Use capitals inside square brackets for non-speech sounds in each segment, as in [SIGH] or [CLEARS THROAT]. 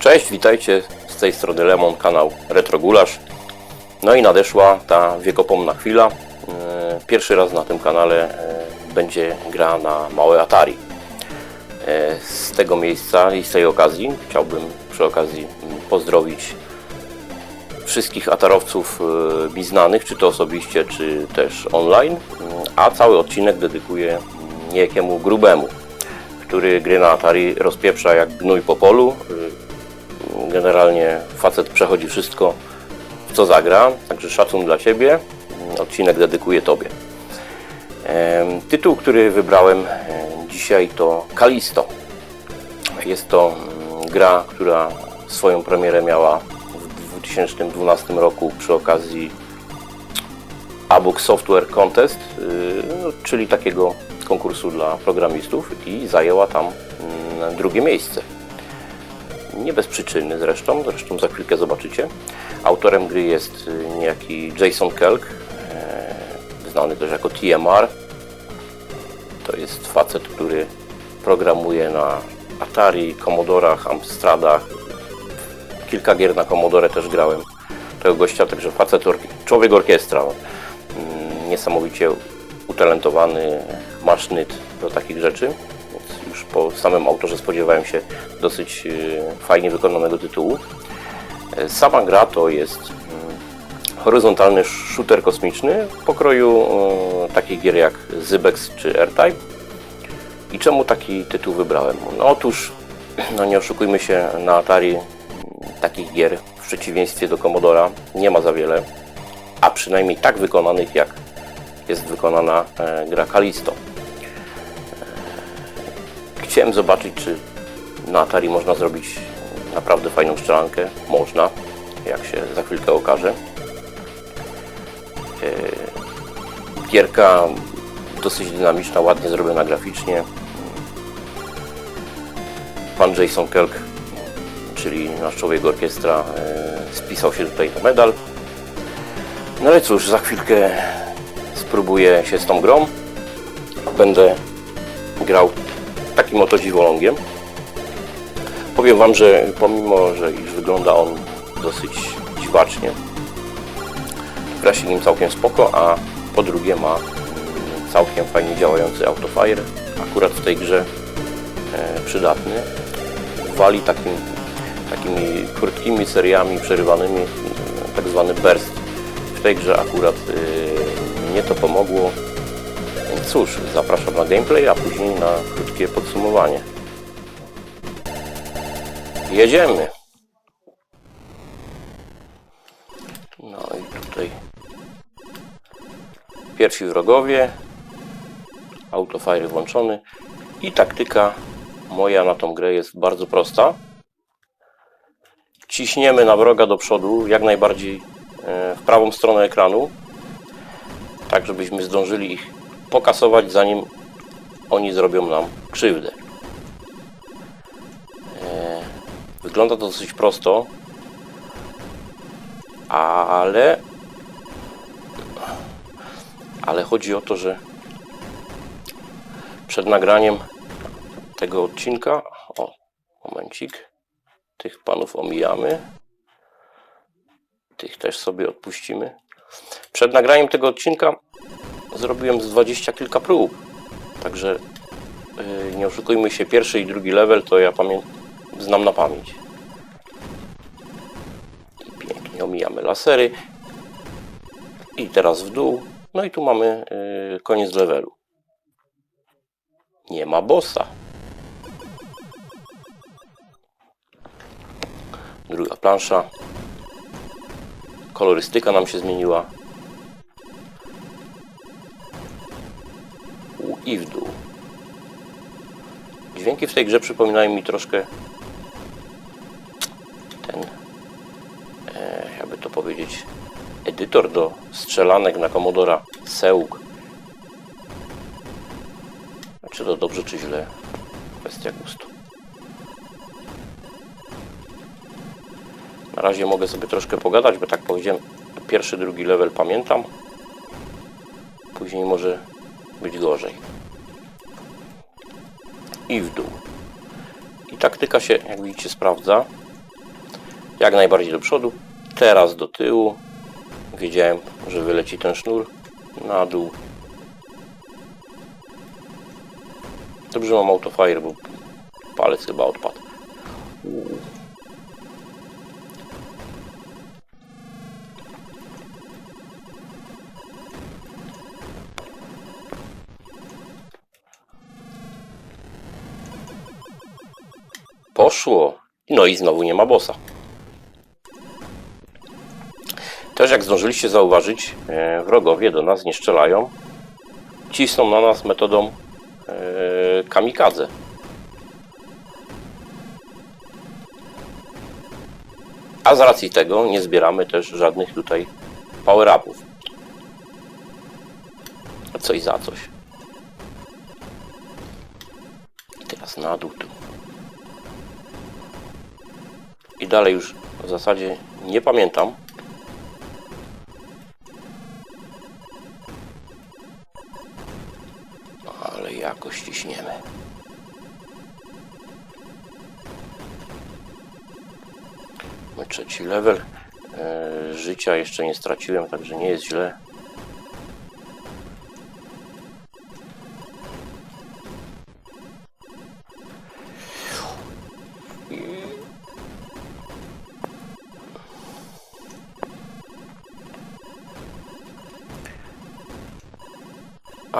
Cześć, witajcie z tej strony Lemon, kanał Retrogulasz. No i nadeszła ta wiekopomna chwila. E, Pierwszy raz na tym kanale e, będzie gra na małe Atari. E, Z tego miejsca i z tej okazji chciałbym przy okazji mm, pozdrowić wszystkich atarowców mi znanych, czy to osobiście, czy też online, a cały odcinek dedykuję mm, niejakiemu grubemu, który gry na Atari rozpieprza jak gnój po polu. Y, Generalnie facet przechodzi wszystko, w co zagra, także szacun dla Ciebie. Odcinek dedykuję Tobie. Tytuł, który wybrałem em, dzisiaj to Kalisto. Jest to mm, gra, która swoją premierę miała w 2012 roku przy okazji ABUK Software Contest, yy, no, czyli takiego konkursu dla programistów i zajęła tam mm, drugie miejsce. Nie bez przyczyny zresztą, zresztą za chwilkę zobaczycie. Autorem gry jest y, niejaki Jason Kelk, e, znany też jako TMR. To jest facet, który programuje na Atari, Commodorach, Amstradach. Kilka gier na Commodore też grałem tego gościa, także facet, ork- człowiek orkiestra. Mm, Niesamowicie utalentowany, masznyt do takich rzeczy. Po samym autorze spodziewałem się dosyć y, fajnie wykonanego tytułu. E, Sama gra to jest mm, horyzontalny shooter kosmiczny pokroju y, takich gier jak Zybex czy R-Type. I czemu taki tytuł wybrałem? No otóż, [CLEARS THROAT] no nie oszukujmy się, na Atari mm, takich gier w przeciwieństwie do Commodora nie ma za wiele, a przynajmniej tak wykonanych jak jest wykonana e, gra Kalisto. Chciałem zobaczyć, czy na Atari można zrobić naprawdę fajną strzelankę. Można, jak się za chwilkę okaże. E, Gierka dosyć dynamiczna, ładnie zrobiona graficznie. Pan Jason Kelk, czyli nasz człowiek orkiestra, e, spisał się tutaj na medal. No ale cóż, za chwilkę spróbuję się z tą grą. Będę grał takim oto dziwolągiem. Powiem Wam, że pomimo, że iż wygląda on dosyć dziwacznie, gra się nim całkiem spoko, a po drugie ma mm, całkiem fajnie działający autofire, akurat w tej grze e, przydatny. Wali takim, takimi krótkimi seriami przerywanymi, mm, tak zwany burst. W tej grze akurat y, mnie to pomogło. Cóż, zapraszam na gameplay, a później na krótkie podsumowanie. Jedziemy! No i tutaj pierwsi wrogowie, autofire włączony i taktyka moja na tą grę jest bardzo prosta. Ciśniemy na wroga do przodu, jak najbardziej e, w prawą stronę ekranu, tak żebyśmy zdążyli ich pokasować, zanim oni zrobią nam krzywdę. E, Wygląda to dosyć prosto, ale ale chodzi o to, że przed nagraniem tego odcinka, o, momencik, tych panów omijamy, tych też sobie odpuścimy. Przed nagraniem tego odcinka zrobiłem z dwadzieścia kilka prób, także yy, nie oszukujmy się, pierwszy i drugi level to ja znam na pamięć. I pięknie omijamy lasery. I teraz w dół. No i tu mamy yy, koniec levelu. Nie ma bossa. Druga plansza. Kolorystyka nam się zmieniła. I w dół. Dźwięki w tej grze przypominają mi troszkę ten, e, jakby to powiedzieć, edytor do strzelanek na Commodora Seug. A Czy to dobrze, czy źle? Kwestia gustu. Na razie mogę sobie troszkę pogadać, bo tak powiedziałem, pierwszy, drugi level pamiętam. Później może być gorzej. I w dół. I taktyka się, jak widzicie, sprawdza. Jak najbardziej do przodu. Teraz do tyłu. Wiedziałem, że wyleci ten sznur. Na dół. Dobrze mam autofire, bo palec chyba odpadł. Poszło. No i znowu nie ma bossa. Też jak zdążyliście zauważyć, e, wrogowie do nas nie strzelają. Cisną na nas metodą e, kamikadze. A z racji tego nie zbieramy też żadnych tutaj power-upów. Coś za coś. I teraz na dół tu. I dalej już w zasadzie nie pamiętam. Ale jakoś ciśniemy. Mamy trzeci level. E, życia jeszcze nie straciłem, także nie jest źle.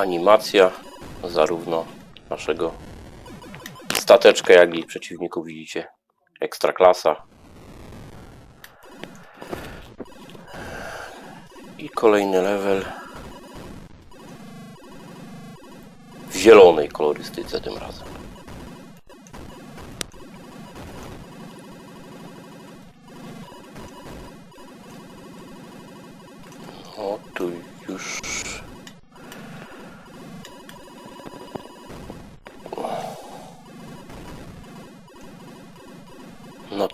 Animacja zarówno naszego stateczka, jak i przeciwników widzicie. Ekstra klasa. I kolejny level w zielonej kolorystyce tym razem.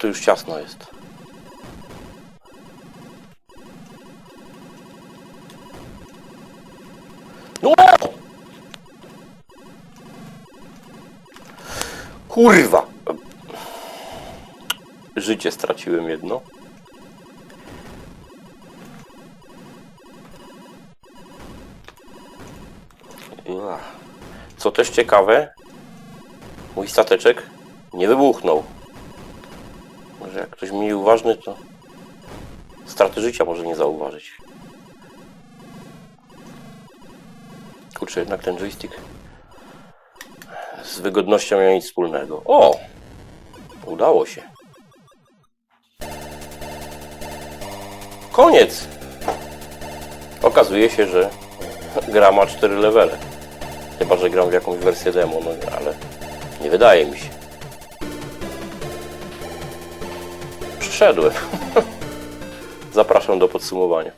To już ciasno jest. No! Kurwa! Życie straciłem jedno. Co też ciekawe, mój stateczek nie wybuchnął. Jak ktoś mniej uważny, to straty życia może nie zauważyć. Kurczę, jednak ten joystick z wygodnością ma nic wspólnego. O! Udało się. Koniec! Okazuje się, że gra ma 4 levele. Chyba, że gram w jakąś wersję demo, no ale nie wydaje mi się. [LAUGHS] Zapraszam do podsumowania.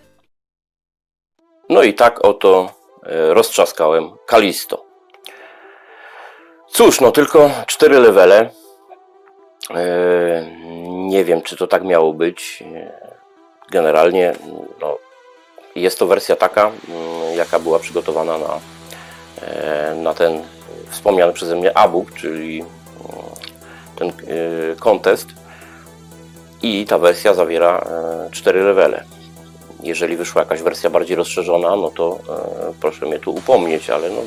No i tak oto e, roztrzaskałem Kalisto. Cóż, no tylko cztery levele. E, Nie wiem, czy to tak miało być. Generalnie no, jest to wersja taka, mm, jaka była przygotowana na, e, na ten wspomniany przeze mnie ABUK, czyli mm, ten contest. I ta wersja zawiera e, cztery levele. Jeżeli wyszła jakaś wersja bardziej rozszerzona, no to e, proszę mnie tu upomnieć, ale no,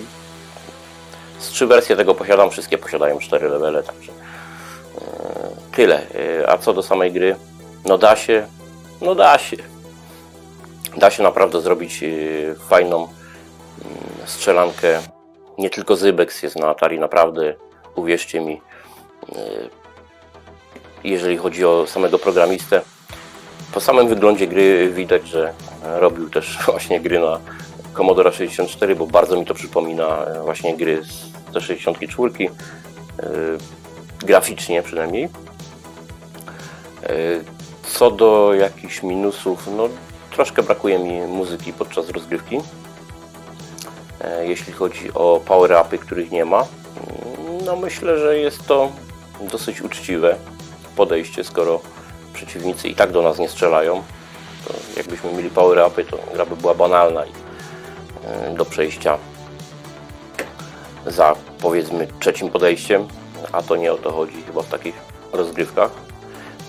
z trzy wersje tego posiadam, wszystkie posiadają cztery levele, także e, tyle. A co do samej gry, no da się, no da się. Da się naprawdę zrobić fajną mm, strzelankę. Nie tylko Zybex jest na Atari, naprawdę, uwierzcie mi, jeżeli chodzi o samego programistę. Po samym wyglądzie gry widać, że robił też [LAUGHS] właśnie gry na Commodore 64, bo bardzo mi to przypomina e, właśnie gry z te 64, yy, graficznie przynajmniej. Yy, Co do jakichś minusów, no troszkę brakuje mi muzyki podczas rozgrywki. E, Jeśli chodzi o power-upy, których nie ma, mm, no myślę, że jest to dosyć uczciwe podejście, skoro przeciwnicy i tak do nas nie strzelają. To jakbyśmy mieli power-upy, to gra by była banalna i e, do przejścia za powiedzmy trzecim podejściem, a to nie o to chodzi chyba w takich rozgrywkach.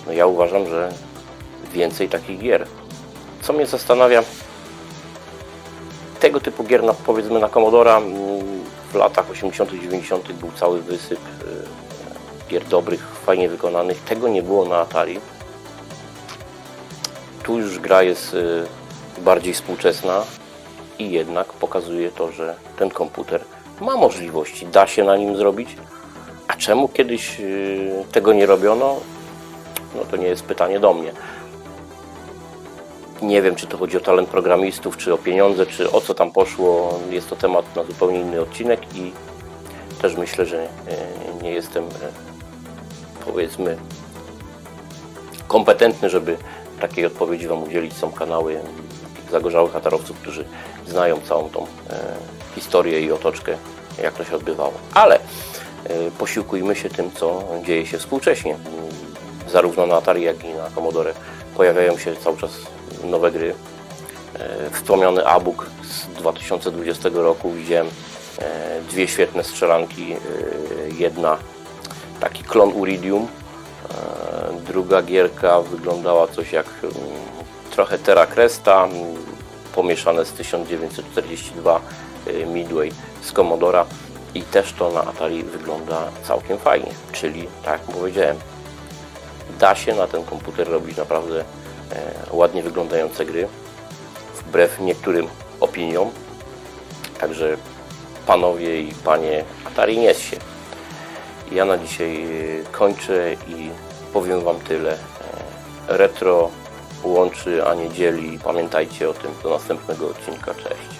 No ja uważam, że więcej takich gier. Co mnie zastanawia, tego typu gier, na, powiedzmy na Commodora mm, w latach 80 90 był cały wysyp y, gier dobrych, fajnie wykonanych. Tego nie było na Atari. Tu już gra jest y, bardziej współczesna i jednak pokazuje to, że ten komputer ma możliwości, da się na nim zrobić. A czemu kiedyś y, tego nie robiono? No to nie jest pytanie do mnie. Nie wiem, czy to chodzi o talent programistów, czy o pieniądze, czy o co tam poszło. Jest to temat na zupełnie inny odcinek i też myślę, że e, nie jestem, powiedzmy, kompetentny, żeby takiej odpowiedzi Wam udzielić. Są kanały zagorzałych atarowców, którzy znają całą tą e, historię i otoczkę, jak to się odbywało. Ale e, posiłkujmy się tym, co dzieje się współcześnie. Zarówno na Atari, jak i na Commodore pojawiają się cały czas nowe gry. E, Wspomniany Abuk z 2020 roku widziałem e, dwie świetne strzelanki. E, Jedna taki klon Uridium, e, druga gierka wyglądała coś jak mm, trochę Terra Cresta, pomieszane z 1942 e, Midway z Commodora i też to na Atari wygląda całkiem fajnie, czyli tak jak powiedziałem, da się na ten komputer robić naprawdę e, ładnie wyglądające gry, wbrew niektórym opiniom. Także panowie i panie Atari nie się. Ja na dzisiaj e, kończę i powiem Wam tyle. E, Retro łączy, a nie dzieli. Pamiętajcie o tym do następnego odcinka. Cześć.